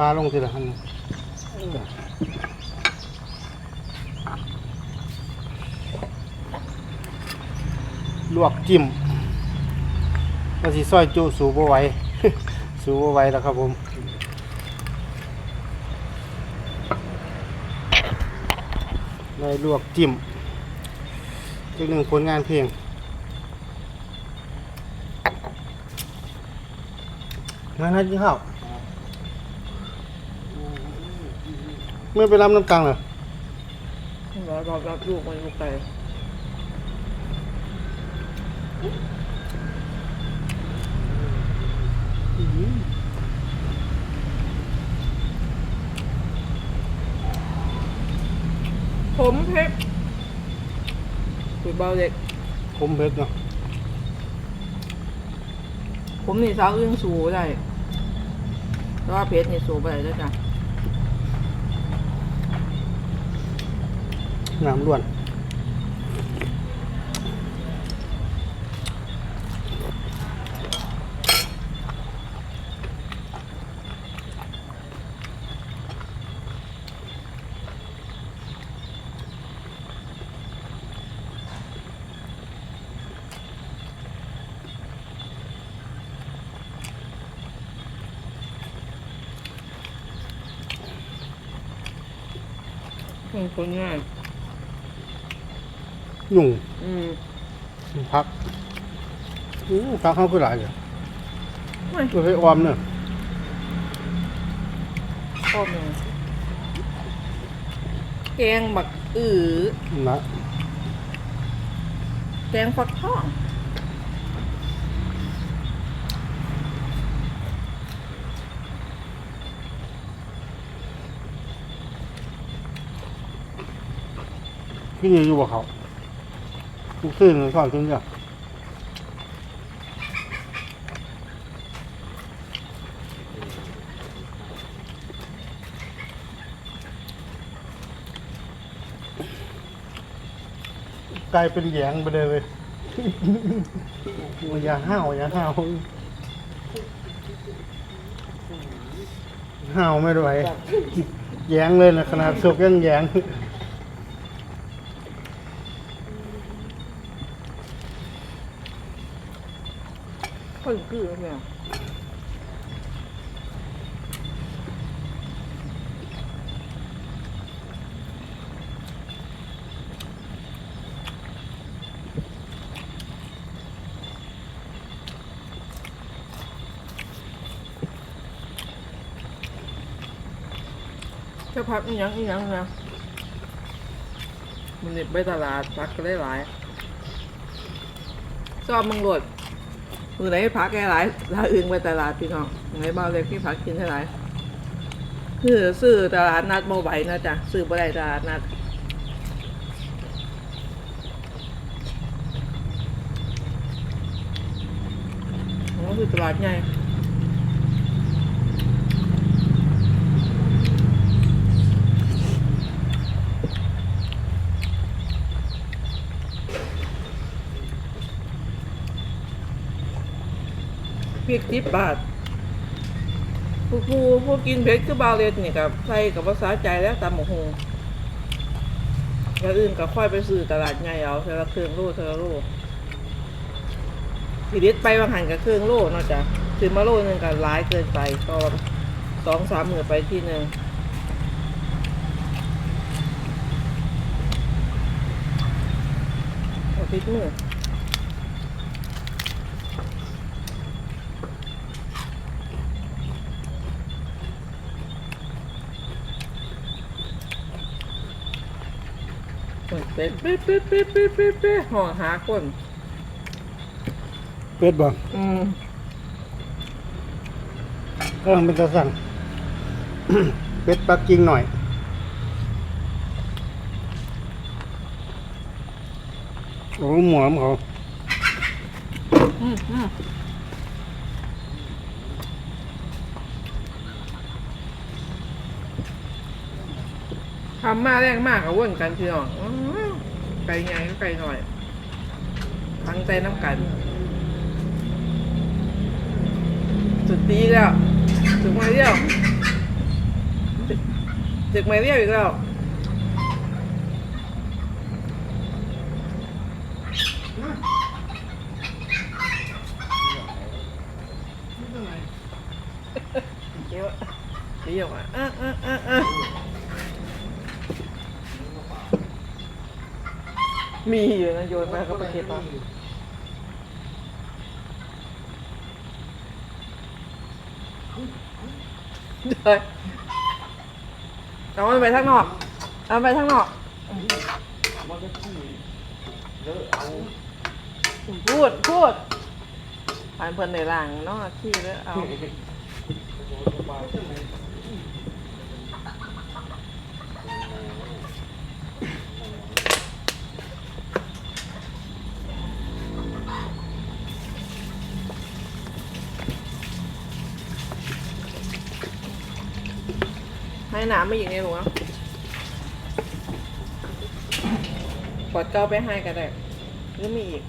ขาลงทีละหันลวกจิ้มมาสิซอยจุสูบไหว้สูบไหว้แล้วครับผมได้ลวกจิ้มอีกหนึ่งผลงานเพลงงานให้กินข้าว เมื่อไปรับน้ำตังเหรอรอรอรับลูกมันลูกไปผมเพชรคุยเบาเด็กคมเพชรเนาะผมนี่สาวอึ้งสูได้แต่ว่าเพชรนี่สูไปได้แล้วจ้ะ น้ำล้วนอืมคนง่า ยหนุ่งอืมพักอู้พักเข้าคือหลายเลยไม่ตัวให้ออมเนอะชอบเลยแกงบักอือนะแกงฟักทองพี่นี่อยู่บ่เขา ทุกซื่อเลยทอดขึ้นเนี่ยกลายเป็นแยงไปเลยเว้ยอย่าห้าวอย่าห้าวห้าวไม่ไหวแยงเลยนะขนาดสุกยังแยง คนคือเนี่ยจะพักอีหยังอีหยังนะมันนี่ไปตลาดพักก็ได้หลายชอบมึงหลด มือไหนพักแกหลายถ้าอื่นไปตลาดพี่น้องไหนบ้าเลยพี่พักกินเท่าไหร่คือซื้อตลาดนัดโมไหวนะจ๊ะซื้อบ่ได้ตลาดนัดอ๋อคือตลาดใหญ่ พริกสิบบาทผู้ผู้ผู้กินเผ็ดคือบาเลนนี่กับใส่กับภาษาใจแล้วตำหมกฮงแล้วอื่นก็ค่อยไปซื้อตลาดไงเอาเทอละเครื่องโลเทอละโลทีเด็ดไปบางหันกับเครื่องโลเนอกจากซื้อมาโลหนึ่งกับร้ายเกินไปก็สองสามหมื่นไปที่หนึ่งเอาพ ริกมือเป๊ะเป๊ะเป๊ะเป๊ะเป๊ะเป๊ะเป๊ะห่อหาคนเป็ดบ่อืมเออมันจะสั่ง เป็ดปักกิ่งหน่อย โอ้หมวมเขา อืมอืม ทำมาแรงมากกับว่นกันพี่น้องไก่ใหญ่ก็ไก่หน่อยทั้งใจน้ำกัน สุดดีแล้วถึงมาเดียวดึกไม่เรียกอีกแล้วเดี๋ยวเดี๋ยวอะอะอะอะอะ มีอยู่นะโยนมาก็ประเก็บมาเฮ้ยเอามันไปทางนอก เอาไปทางนอกมันก็ขี้เยอะเอาพูดพูดผ่านเพิ่อนในหลังเนาะขี้แล้วเอา ห้น้ำไม่อีกในหลวงขวดเก้าไปให้ก็ได้หรือมีอีก